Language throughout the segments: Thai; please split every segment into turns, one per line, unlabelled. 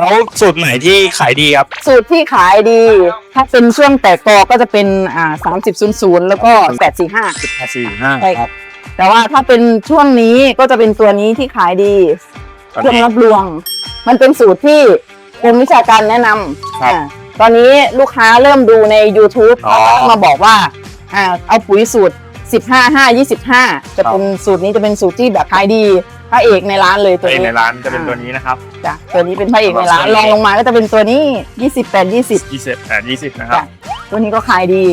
แล้วสูตรไหนที่ขายดีครับ
สูตรที่ขายดี ถ้าเป็นช่วงแตกกอก็จะเป็นอ่าสามสิบศูนย์ศูนย์แล้วก็แปดสี่ห้า
สี่ห้า
ใช่ครับ แต่ว่าถ้าเป็นช่วงนี้ก็จะเป็นตัวนี้ที่ขายดี
ตอน
เครื่อง
นี้
รับรวง มันเป็นสูตรที่กรมวิชาการแนะน
ครับำ
อ่าตอนนี้ลูกค้าเริ่มดูใน YouTube
อ๋อ
เขาก็มาบอกว่าอ่าเอาปุ๋ยสูตร 15 5 25 จะเป็นสูตรนี้จะเป็นสูตรที่แบบขายดีพระเอกในร้านเลยตัว
เอง
นี้
ในร้านจะเป็นตัวนี้นะครับ
จ้ะตัวนี้เป็นพระเอกในร้าน
ตัวนี้
รองลงมาก็จะเป็นตัวนี้ 28 20
ยี่สิบแปดยี่สิบนะครับ
จ้ะตัวนี้ก็ขายดี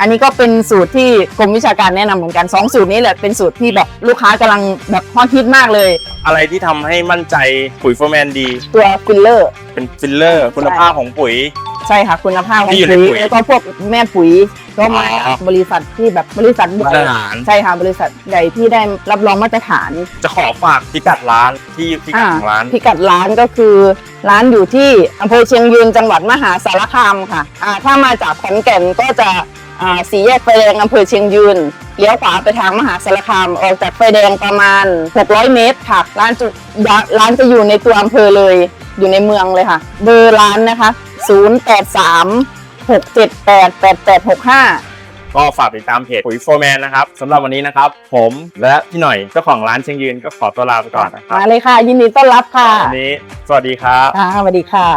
อันนี้ก็เป็นสูตรที่กรมวิชาการแนะนำเหมือนกันสองสูตรนี้แหละเป็นสูตรที่แบบลูกค้ากำลังแบบฮอตฮิตมากเลย
อะไรที่ทำให้มั่นใจปุ๋ยโฟร์แมนดี
ตัวฟิลเลอร์
เป็นฟิลเลอร์ คุณภาพของปุ๋ย
ใช่ค่ะคุณภาพของ
ที่อยู่ใน
ปุ๋ย
ปุ๋ย
แล้วก็พวกแม่ปุ๋ยก็มา
อ๋อ
บริษัทที่แบบบริษัท
มาตรฐาน
ใช่ค่ะบริษัทใหญ่ที่ได้รับรองมาตรฐาน
จะขอฝากพิกัดร้านที่พิกัดของร้าน
พิกัดร้านก็คือ ร้านอยู่ที่อำเภอเชียงยืนจังหวัดมหาสารคามค่ะอ่าถ้ามาจากขอนแก่นก็จะอ่าสี่แยกไฟแดงอำเภอเชียงยืนเลี้ยวขวาไปทางมหาสารคามออกจากไฟแดงประมาณ 600 เมตรค่ะ ร้านจะร้านจะอยู่ในตัวอำเภอเลย อยู่ในเมืองเลยค่ะ เบอร์ร้านนะคะ 083 678 8865
ก็ฝากติดตามเพจปุ๋ยโฟร์แมนนะครับสำหรับวันนี้นะครับ ผมและพี่หน่อยเจ้าของร้านเชียงยืนก็ขอตัวลาไปก่อนนะครับ
มาเลยค่ะ ยินดีต้อนรับค่ะ
วันนี้สวัสดีครับ
ค่ะสวัสดีค่ะ